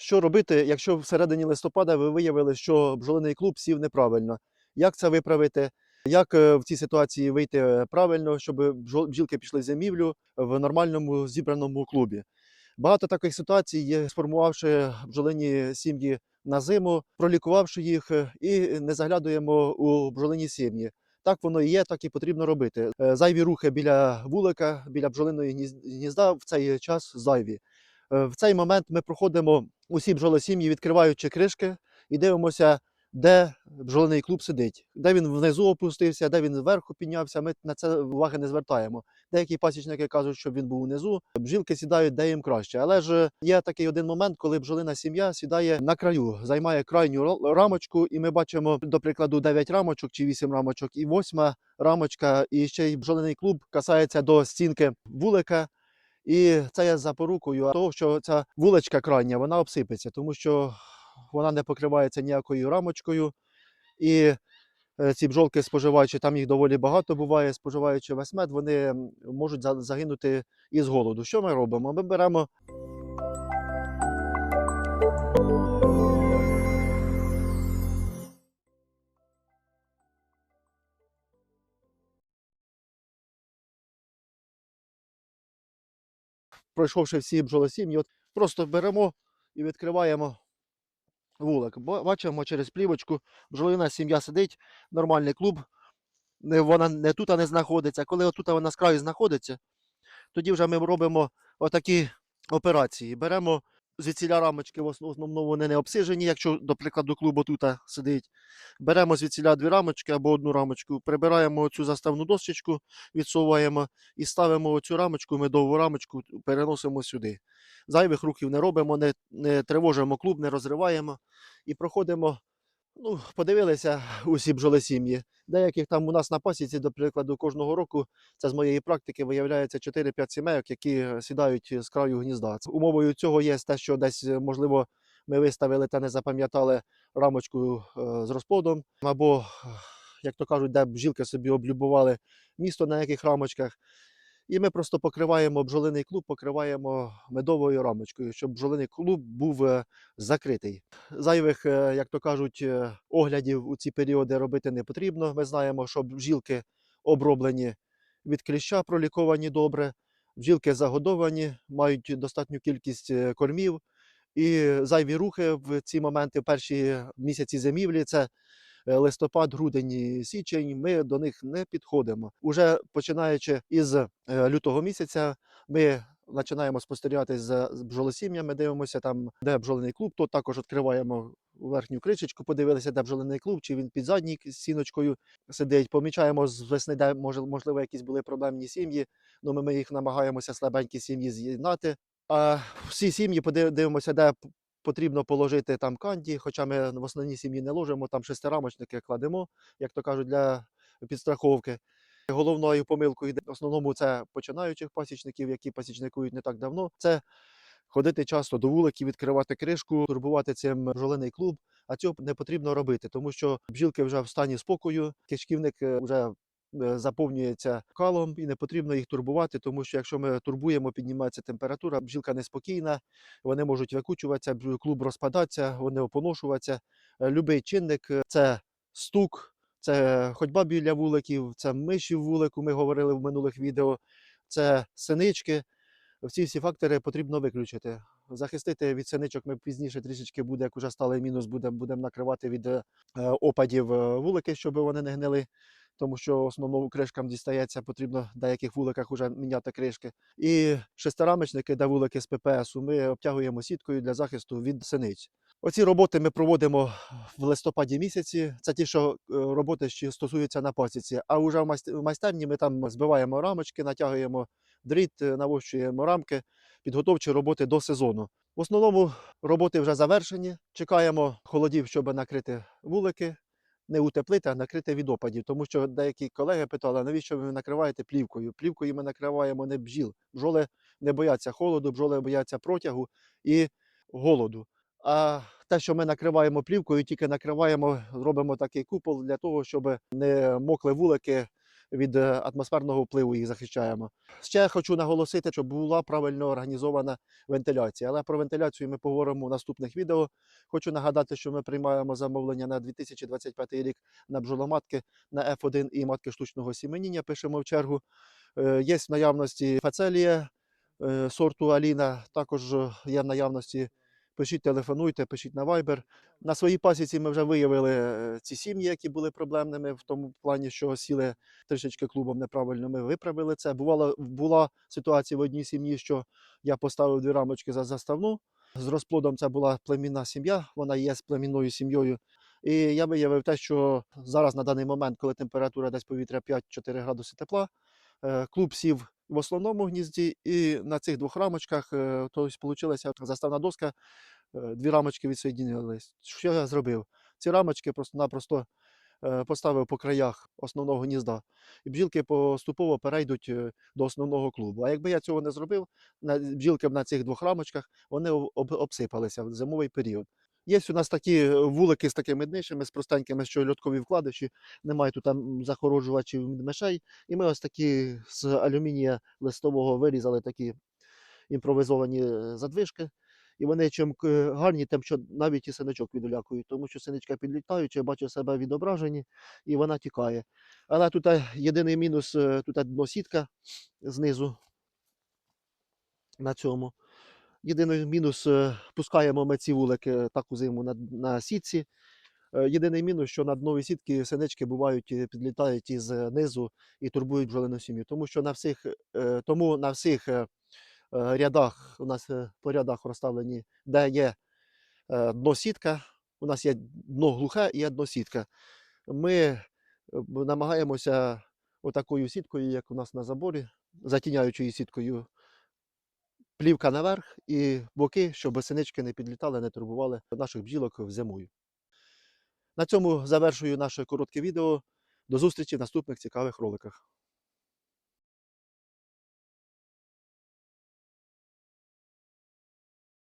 Що робити, якщо всередині листопада ви виявили, що бджолиний клуб сів неправильно? Як це виправити? Як е, в цій ситуації вийти е, правильно, щоб бджілки пішли зимівлю в нормальному зібраному клубі? Багато таких ситуацій є, сформувавши бджолині сім'ї на зиму, пролікувавши їх е, і не заглядуємо у бджолині сім'ї. Так воно і є, так і потрібно робити. Зайві рухи біля вулика, біля бджолиної гніз- гнізда в цей час зайві. Е, В цей момент ми проходимо усі бджолосім'ї, відкриваючи кришки, і дивимося, де бджолиний клуб сидить, де він внизу опустився, де він зверху піднявся. Ми на це уваги не звертаємо. Деякі пасічники кажуть, що він був внизу. Бджілки сідають, де їм краще. Але ж є такий один момент, коли бджолина сім'я сідає на краю, займає крайню ра- рамочку, і ми бачимо, до прикладу, 9 рамочок чи 8 рамочок, і восьма рамочка, і ще й бджолиний клуб касається до стінки вулика. І це є запорукою того, що ця вуличка крайня вона обсипеться, тому що вона не покривається ніякою рамочкою. І е, ці бджолки, споживаючи, там їх доволі багато буває, споживаючи весь мед, вони можуть загинути із голоду. Що ми робимо? Ми беремо пройшовши всі бджолосім'ї, от просто беремо і відкриваємо вулик. Бачимо через плівочку, бджолина сім'я сидить, нормальний клуб. Вона не тут не знаходиться. Коли отут вона з краю знаходиться, тоді вже ми робимо отакі операції. Беремо звідсіля рамочки, в основному вони не обсижені, якщо, до прикладу, клубу тут сидить. Беремо звідсіля дві рамочки або одну рамочку, прибираємо цю заставну дощечку, відсуваємо і ставимо цю рамочку, медову рамочку, переносимо сюди. Зайвих рухів не робимо, не, не тривожимо клуб, не розриваємо і проходимо. Ну, подивилися усі бджолосім'ї. Деяких там у нас на пасіці, до прикладу, кожного року, це з моєї практики, виявляється 4-5 сімейок, які сідають з краю гнізда. Умовою цього є те, що десь, е, можливо, ми виставили та не запам'ятали рамочку е, з розплодом, або, як то кажуть, де бджілки собі облюбували місто на яких рамочках. І ми просто покриваємо бджолиний клуб, покриваємо медовою рамочкою, щоб бджолиний клуб був е, закритий. Зайвих, е, як то кажуть, е, оглядів у ці періоди робити не потрібно. Ми знаємо, що бджілки оброблені від кліща, проліковані добре, бджілки загодовані, мають достатню кількість кормів. І зайві рухи в ці моменти, в перші місяці зимівлі, це листопад, грудень, січень, ми до них не підходимо. Уже починаючи із е, лютого місяця, ми починаємо спостерігати за бджолосім'ями, дивимося там, де бджолиний клуб, то також відкриваємо верхню кришечку, подивилися, де бджолиний клуб, чи він під задньою стіночкою сидить. Помічаємо з весни, де може, можливо якісь були проблемні сім'ї. Ну, ми, їх намагаємося слабенькі сім'ї з'єднати. А всі сім'ї подив- дивимося, де потрібно положити там канді, хоча ми в основній сім'ї не ложимо, там шестирамочники кладемо, як то кажуть, для підстраховки. Головною помилкою йде в основному це починаючих пасічників, які пасічникують не так давно. Це ходити часто до вуликів, відкривати кришку, турбувати цим бджолиний клуб. А цього не потрібно робити, тому що бджілки вже в стані спокою, кишківник е, вже заповнюється калом і не потрібно їх турбувати, тому що якщо ми турбуємо, піднімається температура, бджілка неспокійна, вони можуть викучуватися, клуб розпадатися, вони опоношуватися. Е, Любий чинник е, це стук, це ходьба біля вуликів, це миші в вулику, ми говорили в минулих відео, це синички. Всі всі фактори потрібно виключити. Захистити від синичок ми пізніше трішечки буде, як вже стали мінус, будемо будем накривати від е, опадів е, вулики, щоб вони не гнили. Тому що основному кришкам дістається, потрібно в деяких вуликах вже міняти кришки. І шестирамочники, де вулики з ППСу, ми обтягуємо сіткою для захисту від синиць. Оці роботи ми проводимо в листопаді місяці. Це ті, що е, роботи, що стосуються на пасіці. А вже в майстерні ми там збиваємо рамочки, натягуємо дріт, е, навощуємо рамки, підготовчі роботи до сезону. В основному роботи вже завершені. Чекаємо холодів, щоб накрити вулики. Не утеплити, а накрити від опадів. Тому що деякі колеги питали, навіщо ви накриваєте плівкою? Плівкою ми накриваємо не бджіл. Бджоли не бояться холоду, бджоли бояться протягу і голоду. А те, що ми накриваємо плівкою, тільки накриваємо, робимо такий купол для того, щоб не мокли вулики від е, атмосферного впливу їх захищаємо. Ще хочу наголосити, що була правильно організована вентиляція. Але про вентиляцію ми поговоримо в наступних відео. Хочу нагадати, що ми приймаємо замовлення на 2025 рік на бджоломатки на F1 і матки штучного сіменіння. Пишемо в чергу. Е, Є в наявності фацелія е, сорту Аліна, також є в наявності. Пишіть, телефонуйте, пишіть на Viber. На своїй пасіці ми вже виявили е, ці сім'ї, які були проблемними в тому плані, що сіли трішечки клубом неправильно. Ми виправили це. Бувала, була ситуація в одній сім'ї, що я поставив дві рамочки за заставну. З розплодом це була племінна сім'я, вона є з племінною сім'єю. І я виявив те, що зараз на даний момент, коли температура десь повітря 5-4 градуси тепла, е, клуб сів в основному гнізді, і на цих двох рамочках тобто, вийшла заставна доска, е, дві рамочки відсоєдінились. Що я зробив? Ці рамочки просто-напросто е, поставив по краях основного гнізда, і бджілки поступово перейдуть до основного клубу. А якби я цього не зробив, бджілки на цих двох рамочках вони об- об- обсипалися в зимовий період. Є у нас такі е, вулики з такими днищами, з простенькими, що льоткові вкладиші, немає тут там захороджувачів мишей. І ми ось такі з алюмінія листового вирізали такі імпровізовані е, задвижки. І вони чим гарні, тим, що навіть і синичок відлякують, тому що синичка підлітаючи, бачить себе відображені і вона тікає. Але тут е, єдиний мінус, е, тут дно знизу на цьому. Єдиний мінус, е, пускаємо ми ці вулики таку зиму на, на сітці. Е, Єдиний мінус, що на днові сітки синички бувають, е, підлітають із е, низу і турбують бджолину сім'ю. Тому що на всіх, е, тому на всіх е, е, рядах, у нас е, по рядах розставлені, де є е, дно сітка, у нас є дно глухе і є дно сітка. Ми е, намагаємося отакою сіткою, як у нас на заборі, затіняючою сіткою, плівка наверх і боки, щоб синички не підлітали, не турбували наших бджілок зимою. На цьому завершую наше коротке відео. До зустрічі в наступних цікавих роликах.